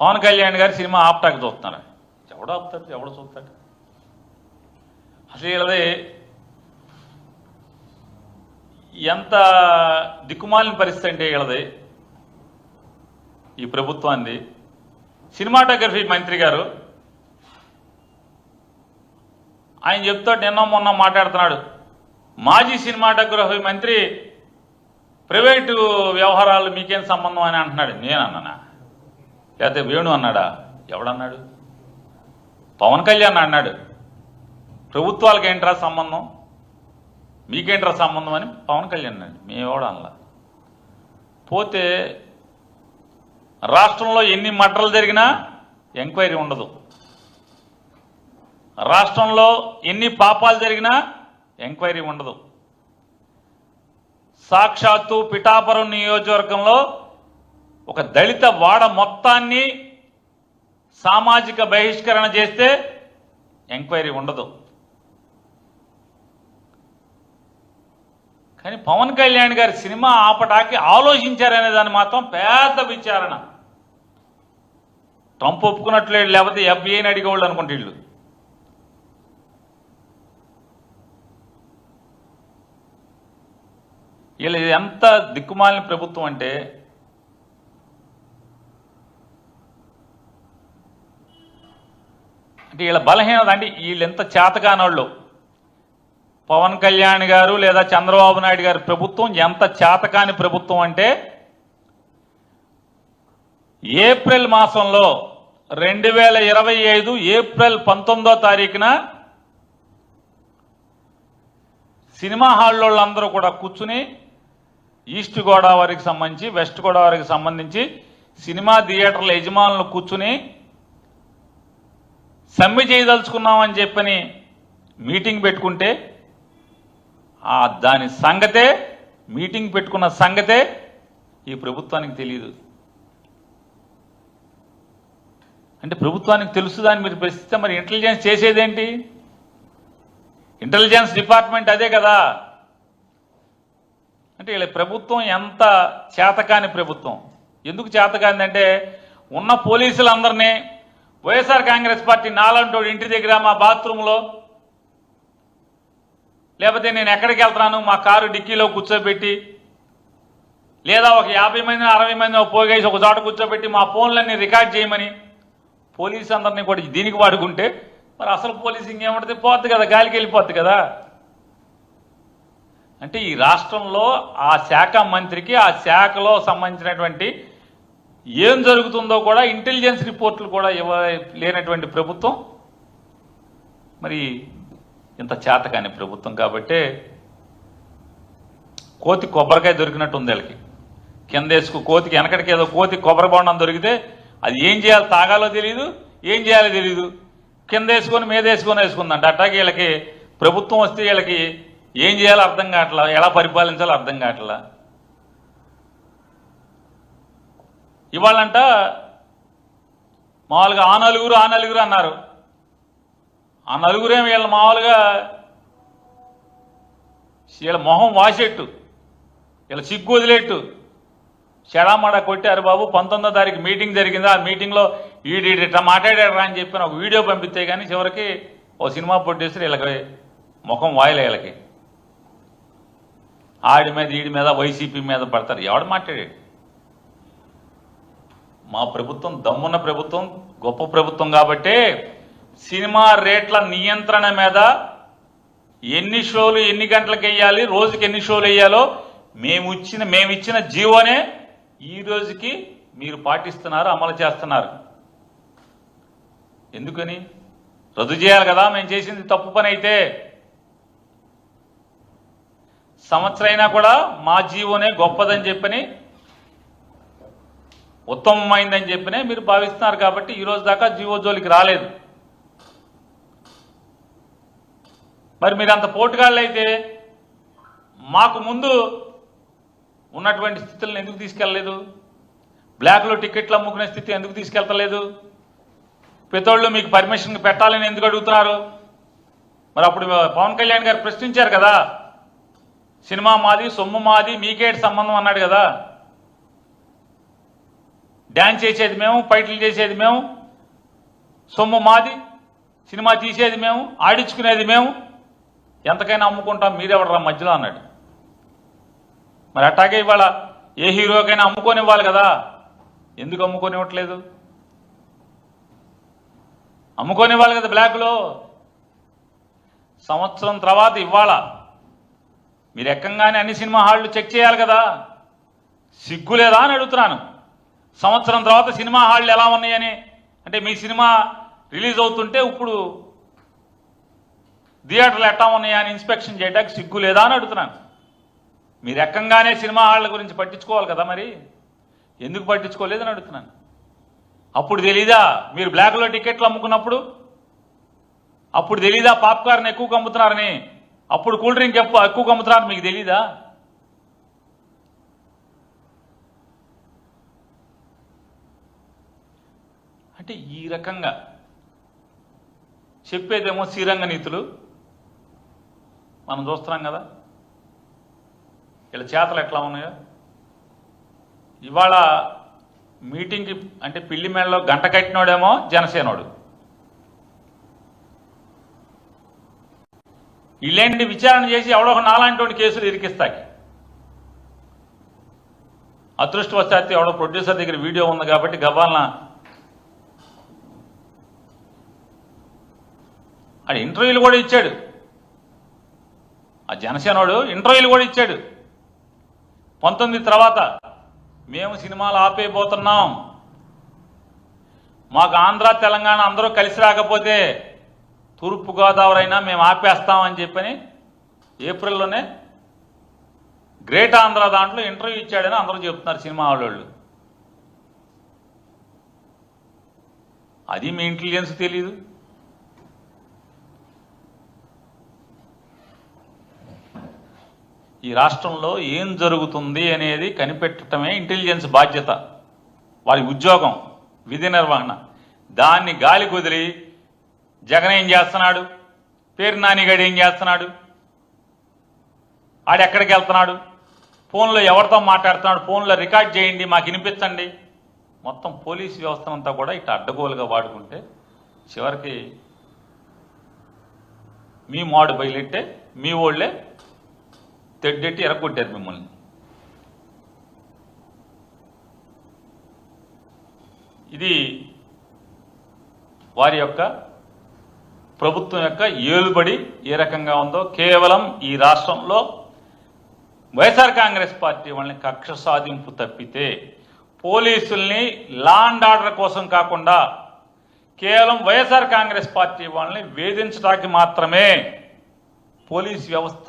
పవన్ కళ్యాణ్ గారి సినిమా ఆప్టాక్ చూస్తున్నాడు ఎవడు ఆపుతాడు? ఎవడు చూస్తాడు? అసలు వీళ్ళది ఎంత దిక్కుమాలిన పరిస్థితి అంటే వీళ్ళది. ఈ ప్రభుత్వాన్ని సినిమాటోగ్రఫీ మంత్రి గారు ఆయన చెప్తాడు నిన్న మొన్న మాట్లాడుతున్నాడు. మాజీ సినిమాటోగ్రఫీ మంత్రి ప్రైవేటు వ్యవహారాలు మీకేం సంబంధం అని అంటున్నాడు. నేను అన్నానా లేకపోతే వేణు అన్నాడా? ఎవడన్నాడు? పవన్ కళ్యాణ్ అన్నాడు. ప్రభుత్వాలకు ఏంట్రా సంబంధం? మీకేంట్రా సంబంధం అని పవన్ కళ్యాణ్ అన్నాడు. మేమెవడ అనలా. పోతే రాష్ట్రంలో ఎన్ని మటలు జరిగినా ఎంక్వైరీ ఉండదు. రాష్ట్రంలో ఎన్ని పాపాలు జరిగినా ఎంక్వైరీ ఉండదు. సాక్షాత్తు పిఠాపురం నియోజకవర్గంలో ఒక దళిత వాడ మొత్తాన్ని సామాజిక బహిష్కరణ చేస్తే ఎంక్వైరీ ఉండదు. కానీ పవన్ కళ్యాణ్ గారి సినిమా ఆపటాకి ఆలోచించారనే దాన్ని మాత్రం పెద్ద విచారణ. ట్రంప్ ఒప్పుకున్నట్లేడు లేకపోతే ఎఫ్బీఐని అడిగేవాళ్ళు అనుకుంటే వీళ్ళు. వీళ్ళు ఎంత దిక్కుమాలిన ప్రభుత్వం అంటే అంటే వీళ్ళ బలహీనత అంటే వీళ్ళు ఎంత చేతకానోళ్ళు? పవన్ కళ్యాణ్ గారు లేదా చంద్రబాబు నాయుడు గారి ప్రభుత్వం ఎంత చేతకాని ప్రభుత్వం అంటే ఏప్రిల్ మాసంలో రెండు వేల ఇరవై ఐదు ఏప్రిల్ పంతొమ్మిదో తారీఖున సినిమా హాల్లో కూడా కూర్చుని ఈస్ట్ గోదావరికి సంబంధించి వెస్ట్ గోదావరికి సంబంధించి సినిమా థియేటర్ల యజమానులు కూర్చుని సమ్మె చేయదలుచుకున్నామని చెప్పని మీటింగ్ పెట్టుకుంటే ఆ దాని సంగతే మీటింగ్ పెట్టుకున్న సంగతే ఈ ప్రభుత్వానికి తెలియదు అంటే ప్రభుత్వానికి తెలుసు దాన్ని మీరు ప్రశ్నిస్తే మరి ఇంటెలిజెన్స్ చేసేదేంటి? ఇంటెలిజెన్స్ డిపార్ట్మెంట్ అదే కదా. అంటే వీళ్ళ ప్రభుత్వం ఎంత చేతకాని ప్రభుత్వం. ఎందుకు చేతకాని అంటే ఉన్న పోలీసులందరినీ వైఎస్ఆర్ కాంగ్రెస్ పార్టీ నాలంటోడు ఇంటి దగ్గర మా బాత్రూంలో. లేకపోతే నేను ఎక్కడికి వెళ్తున్నాను? మా కారు డిక్కీలో కూర్చోబెట్టి. లేదా ఒక యాభై మంది అరవై మంది పోగేసి ఒక చోట కూర్చోబెట్టి మా ఫోన్లన్నీ రికార్డ్ చేయమని పోలీసు అందరినీ కూడా దీనికి వాడుకుంటే మరి అసలు పోలీసింగ్ ఏమంటుంది పోద్ది కదా గాలికి వెళ్ళిపోద్ది కదా. అంటే ఈ రాష్ట్రంలో ఆ శాఖ మంత్రికి ఆ శాఖలో సంబంధించినటువంటి ఏం జరుగుతుందో కూడా ఇంటెలిజెన్స్ రిపోర్ట్లు కూడా ఇవ్వ లేనటువంటి ప్రభుత్వం. మరి ఇంత చేత కాని ప్రభుత్వం కాబట్టే కోతి కొబ్బరికాయ దొరికినట్టు ఉంది వీళ్ళకి. కింద వేసుకు కోతికి వెనకటికి ఏదో కోతి కొబ్బరి బొండం దొరికితే అది ఏం చేయాలో తాగాలో తెలియదు ఏం చేయాలో తెలియదు కింద వేసుకొని మీద వేసుకొని వేసుకుందంట. అట్టాగే వీళ్ళకి ప్రభుత్వం వస్తే వీళ్ళకి ఏం చేయాలో అర్థం కావట్లా ఎలా పరిపాలించాలో అర్థం కావట్లా. ఇవాళంట మామూలుగా ఆ నలుగురు ఆ నలుగురు అన్నారు. ఆ నలుగురేం వీళ్ళ మామూలుగా వీళ్ళ మొహం వాసేట్టు వీళ్ళ సిగ్గు వదిలేట్టు. చెడామడ కొట్టారు బాబు పంతొమ్మిదో తారీఖు మీటింగ్ జరిగింది. ఆ మీటింగ్లో వీడి ఇట్లా మాట్లాడారా అని చెప్పి ఒక వీడియో పంపిస్తే కానీ చివరికి ఓ సినిమా ప్రొడ్యూసర్ వీళ్ళకి ముఖం వాయిలే వీళ్ళకి. ఆడి మీద ఈడి మీద వైసీపీ మీద పడతారు. ఎవడు మాట్లాడాడు? మా ప్రభుత్వం దమ్మున్న ప్రభుత్వం గొప్ప ప్రభుత్వం కాబట్టే సినిమా రేట్ల నియంత్రణ మీద ఎన్ని షోలు ఎన్ని గంటలకు వేయాలి రోజుకి ఎన్ని షోలు వేయాలో మేము ఇచ్చిన మేము ఇచ్చిన జీవోనే ఈ రోజుకి మీరు పాటిస్తున్నారు అమలు చేస్తున్నారు. ఎందుకని? రద్దు చేయాలి కదా మేము చేసింది తప్పు పని అయితే. సంవత్సరం అయినా కూడా మా జీవోనే గొప్పదని చెప్పని ఉత్తమమైందని చెప్పినే మీరు భావిస్తున్నారు కాబట్టి ఈరోజు దాకా జీవో జోలికి రాలేదు. మరి మీరు అంత పోటుగాళ్ళు అయితే మాకు ముందు ఉన్నటువంటి స్థితులను ఎందుకు తీసుకెళ్ళలేదు? బ్లాక్లో టికెట్లు అమ్ముకునే స్థితి ఎందుకు తీసుకెళ్తలేదు? పెద్దోళ్ళు మీకు పర్మిషన్ పెట్టాలని ఎందుకు అడుగుతున్నారు? మరి అప్పుడు పవన్ కళ్యాణ్ గారు ప్రశ్నించారు కదా సినిమా మాది సొమ్ము మాది మీకేటి సంబంధం అన్నాడు కదా. డ్యాన్స్ చేసేది మేము ఫైట్లు చేసేది మేము సొమ్ము మాది సినిమా తీసేది మేము ఆడించుకునేది మేము. ఎంతకైనా అమ్ముకుంటాం మీరెవడరా మధ్యలో అన్నాడు. మరి అట్టాగే ఇవాళ ఏ హీరోకైనా అమ్ముకొని ఇవ్వాలి కదా. ఎందుకు అమ్ముకొని ఇవ్వట్లేదు అమ్ముకొని ఇవ్వాలి కదా బ్లాక్లో. సంవత్సరం తర్వాత ఇవ్వాల మీరు ఎక్కంగానే అన్ని సినిమా హాళ్ళు చెక్ చేయాలి కదా. సిగ్గు లేదా అని అడుగుతున్నాను. సంవత్సరం తర్వాత సినిమా హాళ్ళు ఎలా ఉన్నాయని అంటే మీ సినిమా రిలీజ్ అవుతుంటే ఇప్పుడు థియేటర్లు ఎట్టా ఉన్నాయా అని ఇన్స్పెక్షన్ చేయడానికి సిగ్గు లేదా అని అడుగుతున్నాను. మీరు ఎక్కంగానే సినిమా హాళ్ళ గురించి పట్టించుకోవాలి కదా మరి? ఎందుకు పట్టించుకోలేదని అడుగుతున్నాను. అప్పుడు తెలీదా మీరు బ్లాక్లో టికెట్లు అమ్ముకున్నప్పుడు? అప్పుడు తెలీదా పాప్కార్న్ ఎక్కువ అమ్ముతున్నారని? అప్పుడు కూల్ డ్రింక్ ఎక్కువ ఎక్కువ అమ్ముతున్నారని మీకు తెలీదా? అంటే ఈ రకంగా. చెప్పేదేమో శ్రీరంగ నీతులు. మనం చూస్తున్నాం కదా. ఇలా చేతలు ఎట్లా ఉన్నాయో. ఇవాళ మీటింగ్కి అంటే పిల్లి మేడలో గంట కట్టినోడేమో జనసేనోడు. ఇలాంటి విచారణ చేసి ఎవడో ఒక నాలాంటి కేసులు ఇరికిస్తాకి అదృష్టవశాత్తు ఎవడో ప్రొడ్యూసర్ దగ్గర వీడియో ఉంది కాబట్టి గవ్వాలన ఆడు ఇంటర్వ్యూలు కూడా ఇచ్చాడు. ఆ జనసేనోడు ఇంటర్వ్యూలు కూడా ఇచ్చాడు. పంతొమ్మిది తర్వాత మేము సినిమాలు ఆపేయబోతున్నాం. మాకు ఆంధ్ర తెలంగాణ అందరూ కలిసి రాకపోతే తూర్పుగోదావరి అయినా మేము ఆపేస్తామని చెప్పని ఏప్రిల్లోనే గ్రేట్ ఆంధ్ర దాంట్లో ఇంటర్వ్యూ ఇచ్చాడని అందరూ చెప్తున్నారు సినిమా వాళ్ళు అది మీ ఇంటెలిజెన్స్ తెలీదు. ఈ రాష్ట్రంలో ఏం జరుగుతుంది అనేది కనిపెట్టడమే ఇంటెలిజెన్స్ బాధ్యత. వారి ఉద్యోగం విధి నిర్వహణ. దాన్ని గాలి కుదిరి జగన్ ఏం చేస్తున్నాడు? పేరు నానిగాడు ఏం చేస్తున్నాడు? ఆడెక్కడికి వెళ్తున్నాడు? ఫోన్లో ఎవరితో మాట్లాడుతున్నాడు? ఫోన్లో రికార్డ్ చేయండి మాకు వినిపించండి. మొత్తం పోలీస్ వ్యవస్థనంతా కూడా ఇట్లా అడ్డగోలుగా వాడుకుంటే చివరికి మీ మాడు బయలెట్టే మీ వాళ్ళే తెడ్డెట్టి ఎరగొట్టారు మిమ్మల్ని. ఇది వారి యొక్క ప్రభుత్వం యొక్క ఏలుబడి ఏ రకంగా ఉందో కేవలం ఈ రాష్ట్రంలో వైఎస్ఆర్ కాంగ్రెస్ పార్టీ వాళ్ళని కక్ష సాధింపు తప్పితే పోలీసుల్ని లా అండ్ ఆర్డర్ కోసం కాకుండా కేవలం వైఎస్ఆర్ కాంగ్రెస్ పార్టీ వాళ్ళని వేధించడానికి మాత్రమే పోలీస్ వ్యవస్థ